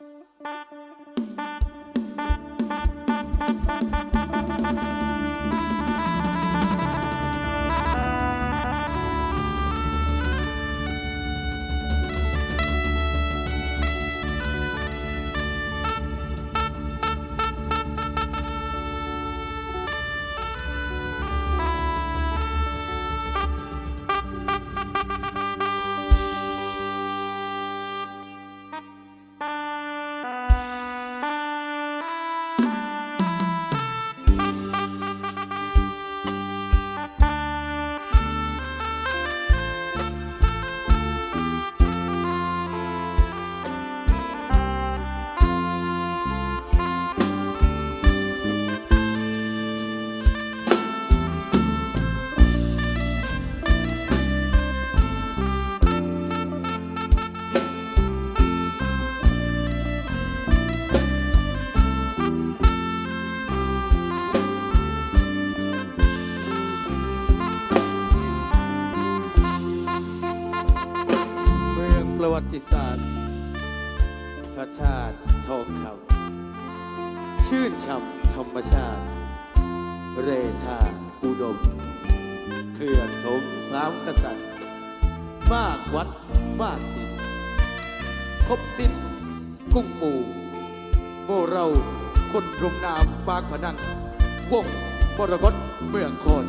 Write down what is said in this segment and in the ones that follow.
Thank you. มากวัดมากสิครบสิ้นกุ้งหมู่โบเราคนรงนามปากพนังวงบรกตเมืองคน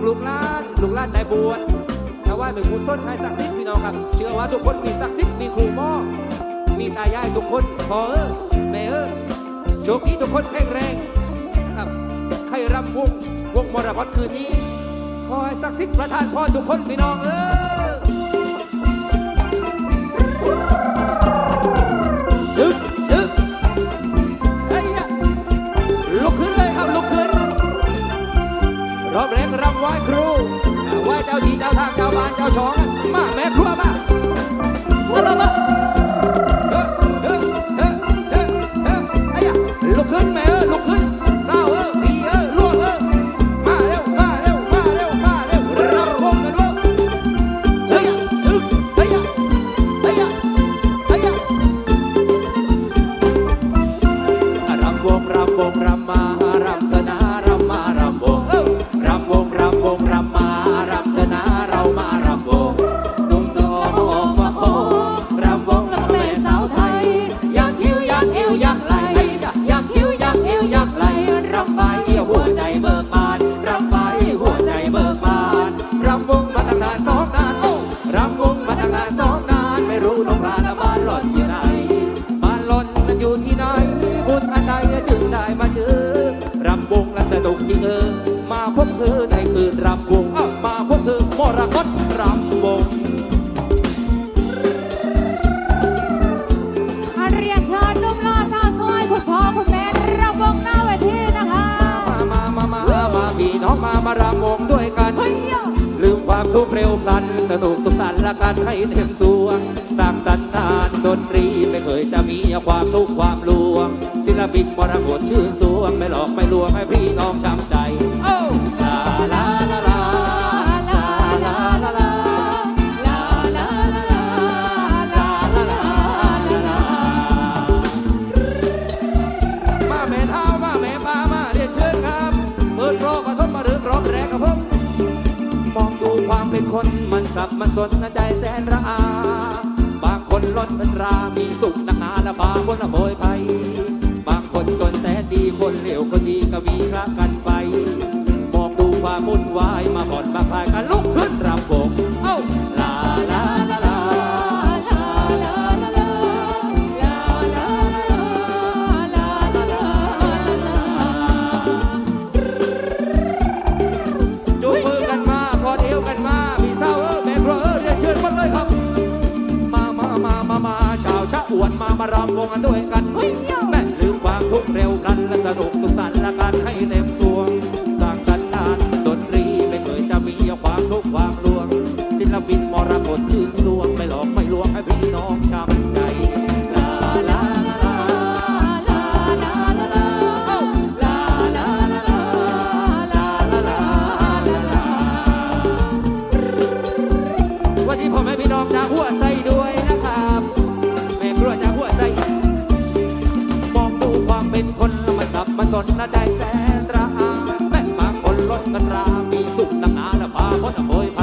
ของลูกหลานลูกหลานได้บวชแต่ว่าเป็นกุศลไนชยศักดิ์สิทธิ์พี่น้องครับ เชื่อว่าทุกคนมีศักดิ์สิทธิ์มีครูหมอมีตายายทุกคนขอเออแม่เออโชคดีทุกคนแข็งแรงนะครับใครรับวงวงมรพัคืนนี้ ขอให้ศักดิ์สิทธิ์ประทานพรทุกคนพี่น้องเออ ที่เจ้าทางเจ้าบ้านเจ้าช่องมาแม่ครัวมาอะไรมา ทุกเร็วพลัน สนุกสุขสันต์ละกันให้เต็มสวง สร้างสรรค์งานดนตรีไม่เคยจะมีความทุกข์ความลวง ศิลปินมรกตชื่นสวง ไม่หลอกไม่ลวงให้พี่น้องช้ำใจ นใจแสนระอา บางคนลดบรรดามีสุขนักหนาละบาคนละโบยไปบางคนจนแสนดีคนเหลวคนดีก็มีรักกันไป มองดูความมุ่นวายมาบ่อนมาพายกันลุกขึ้น มารำวงกันด้วยกันเฮ้ย รามีสุขนักหนาละบาเพรน้ำโอยไฟ